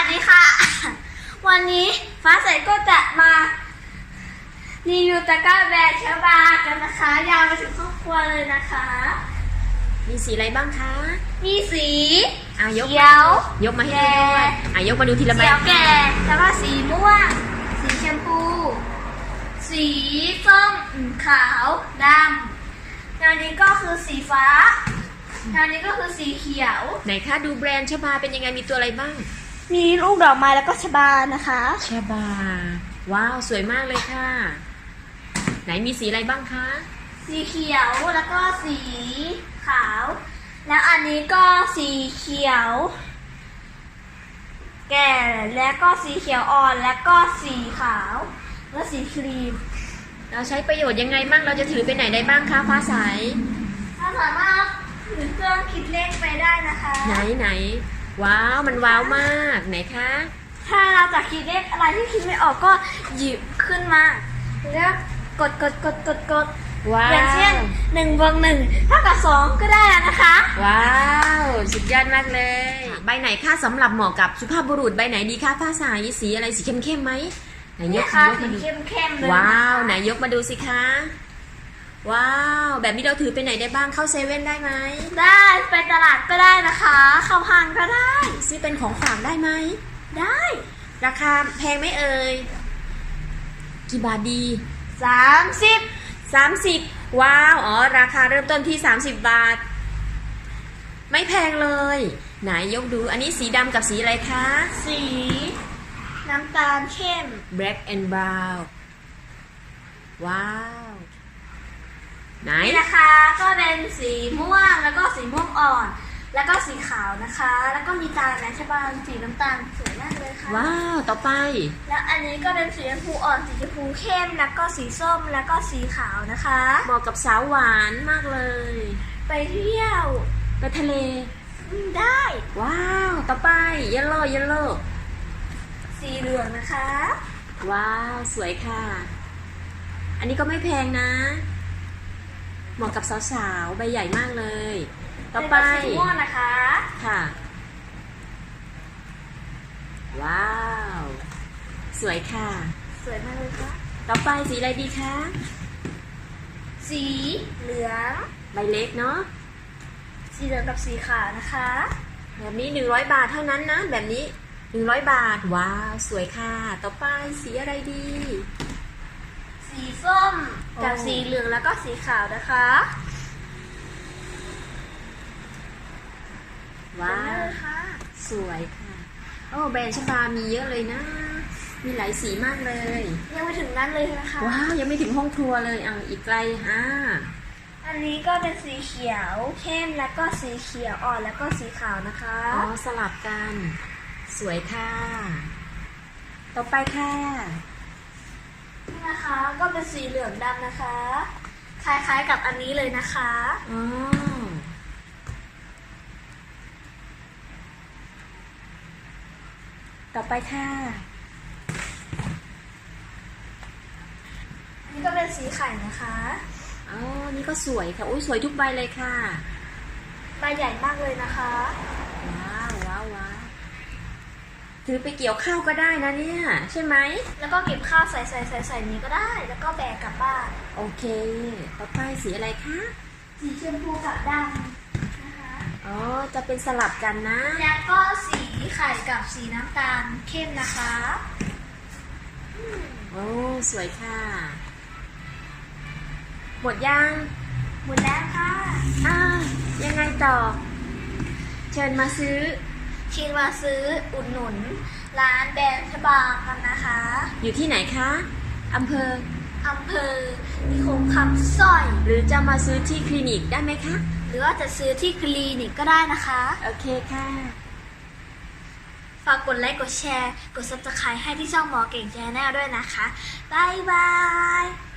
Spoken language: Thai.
สวัสดีค่ะ วันนี้ฟ้าใสก็จะมารีวิวตะกร้าแบรนด์เชบากันนะคะ ยาวไปถึงครอบครัวเลยนะคะ มีสีอะไรบ้างคะมีสีอะยกเขียว ยกมาให้ดูด้วยอะยกมาดูทีละใบเขียวแก่แล้วก็สีม่วง สีชมพู สีส้มขาวดำแนวนี้ก็คือสีฟ้าแนวนี้ก็คือสีเขียว ไหนคะดูแบรนด์ชบาเป็นยังไงมีตัวอะไรบ้าง มีลูกดอกไม้แล้วก็ชบานะคะชบา ว้าวสวยมากเลยค่ะ ไหนมีสีอะไรบ้างคะ สีเขียวแล้วก็สีขาว แล้วอันนี้ก็สีเขียว แก่แล้วก็สีเขียวอ่อนแล้วก็สีขาว แล้วสีครีม เราใช้ประโยชน์ยังไงบ้างเราจะถือไปไหนได้บ้างคะฟ้าใสถ้าสามารถถือเครื่องคิดเลขไปได้นะคะ ไหนไหน ว้าว มันว้าวมากไหนคะ ถ้าเราจะคิดเลขอะไรที่คิดไม่ออกก็หยิบขึ้นมา แล้วกดกดกดกดกดว้าวอย่างเช่นหนึ่งบวกหนึ่งเท่ากับสองก็ได้แล้วนะคะ ว้าวสุดยอดมากเลย ใบไหนคะสำหรับเหมาะกับสุภาพบุรุษใบไหนดีคะฟ้าใสสีอะไรสีเข้มๆไหมไหนยนี่กค่ะยกสีมาดูเข้มเข้มๆเลยว้าวนะคะไหนยกมาดูสิคะ ว้าว แบบนี้เราถือไปไหนได้บ้างเข้าเซเว่นได้ไหมได้ไปตลาดก็ได้นะคะ เข้าห้างก็ได้ ซื้อเป็นของฝากได้ไหม ได้ ราคาแพงไหมเอ่ย กี่บาทดีสามสิบ30 ว้าว อ๋อ ราคาเริ่มต้นที่ 30 บาท ไม่แพงเลย ไหนยกดูอันนี้สีดำกับสีอะไรคะ สี น้ำตาลเข้ม black and brown ว้าว ไหนนี่นะคะก็เป็นสีม่วงแล้วก็สีม่วงอ่อน แล้วก็สีขาวนะคะ แล้วก็มีตาแมชบานสีน้ำตาลสวยมากเลยค่ะว้าวต่อไป แล้วอันนี้ก็เป็นสีชมพูอ่อนสีชมพูเข้มแล้วก็สีส้มแล้วก็สีขาวนะคะเหมาะกับสาวหวานมากเลย ไปเที่ยวไปทะเลอืมได้ ว้าวต่อไปเยลโล่เยลโล่สีเหลืองนะคะ ว้าวสวยค่ะ อันนี้ก็ไม่แพงนะ เหมาะกับสาวๆ ใบใหญ่มากเลย ต่อไปเป็นสีม่วงนะคะ ค่ะ ว้าว สวยค่ะ สวยมากเลยค่ะ ต่อไปสีอะไรดีคะ สีเหลืองใบเล็กเนาะ สีเหลืองกับสีขาวนะคะ แบบนี้100บาทเท่านั้นนะ แบบนี้100บาท ว้าว สวยค่ะ ต่อไปสีอะไรดี สีส้มกับโอ้สีเหลืองแล้วก็สีขาวนะคะ ว้าสวยมากวเลยค่ะสวยค่ะ โอ้แบรนด์ชบามีเยอะเลยนะ มีหลายสีมากเลย ยังไม่ถึงนั้นเลยนะคะ ว้าว ยังไม่ถึงห้องครัวเลยอะอีกไกลอ่าอันนี้ก็เป็นสีเขียวเข้มแล้วก็สีเขียวอ่อนแล้วก็สีขาวนะคะ อ๋อ สลับกัน สวยค่ะ ต่อไปค่ะนี่นะคะ ก็เป็นสีเหลืองดำนะคะ คล้ายๆกับอันนี้เลยนะคะอ๋อต่อไปค่ะอันนี้ก็เป็นสีไข่นะคะอ๋อนี่ก็สวยค่ะ อุ้ยสวยทุกใบเลยค่ะ ใบใหญ่มากเลยนะคะ ว้าวว้าวว้าว ถือไปเกี่ยวข้าวก็ได้นะเนี่ยใช่ไหม แล้วก็เก็บข้าวใส่ใส่ใส่ใส่นี้ก็ได้ แล้วก็แบกกลับบ้าน โอเค ต่อไปสีอะไรคะ สีชมพูกับดำนะคะ อ๋อ จะเป็นสลับกันนะ แล้วก็สีไข่กับสีน้ำตาลเข้มนะคะโอ้สวยค่ะ หมดยัง หมดแล้วค่ะอ่ายังไงต่อ เชิญมาซื้อ ชิงมาซื้ออุดหนุน ร้านแบรนด์ชบากันนะคะ อยู่ที่ไหนคะอำเภออำเภอนิคมคำสร้อย หรือจะมาซื้อที่คลินิกได้ไหมคะ หรือว่าจะซื้อที่คลินิกก็ได้นะคะ โอเคค่ะ ฝากกดไลค์ กดแชร์ กด subscribe ให้ที่ช่องหมอเก่งแชนแนลด้วยนะคะ บ๊ายบาย